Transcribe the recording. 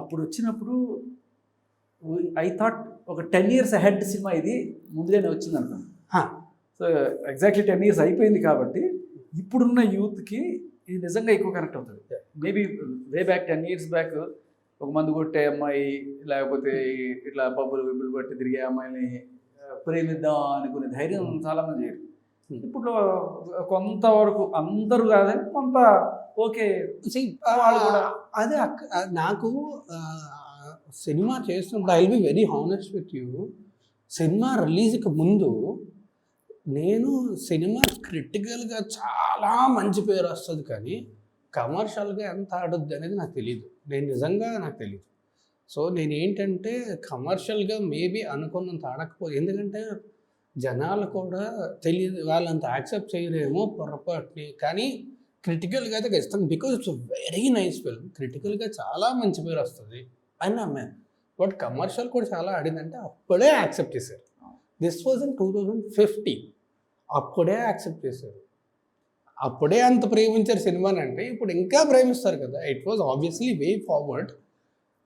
అప్పుడు వచ్చినప్పుడు I thought ఒక టెన్ ఇయర్స్ అహెడ్ సినిమా ఇది ముందుగానే వచ్చింది అనుకున్నాను Huh. So exactly ten years అయిపోయింది కాబట్టి ఇప్పుడున్న యూత్కి ఇది నిజంగా ఎక్కువ కనెక్ట్ అవుతుంది. Maybe way back ten years back ఒక మందు కొట్టే అమ్మాయి లేకపోతే ఇట్లా పబ్బులు విబ్బులు కొట్టి తిరిగే అమ్మాయిని ప్రేమిద్దాం అనుకునే ధైర్యం చాలా మంది చేయరు. Hmm. ఇప్పుడు కొంతవరకు అందరూ కాదని కొంత ఓకే. అదే నాకు సినిమా చేస్తున్నప్పుడు I be very honest with you cinema రిలీజ్కి ముందు నేను సినిమా క్రిటికల్గా చాలా మంచి పేరు వస్తుంది కానీ కమర్షియల్గా ఎంత ఆడొద్దు అనేది నాకు తెలియదు నేను నిజంగా నాకు తెలియదు సో నేను ఏంటంటే కమర్షియల్గా మేబీ అనుకున్నంత ఆడకపోతే ఎందుకంటే జనాలు కూడా తెలియదు వాళ్ళంత యాక్సెప్ట్ చేయరేమో పొరపాటుని కానీ క్రిటికల్గా అయితే ఖచ్చితంగా because it's very nice film క్రిటికల్గా చాలా మంచి పేరు వస్తుంది. అని నమ్మాను బట్ కమర్షియల్ కూడా చాలా ఆడిందంటే అప్పుడే యాక్సెప్ట్ చేశారు. This was in two thousand fifty అప్పుడే యాక్సెప్ట్ చేశారు. అప్పుడే అంత ప్రేమించారు సినిమాని అంటే ఇప్పుడు ఇంకా ప్రేమిస్తారు కదా. It was obviously way forward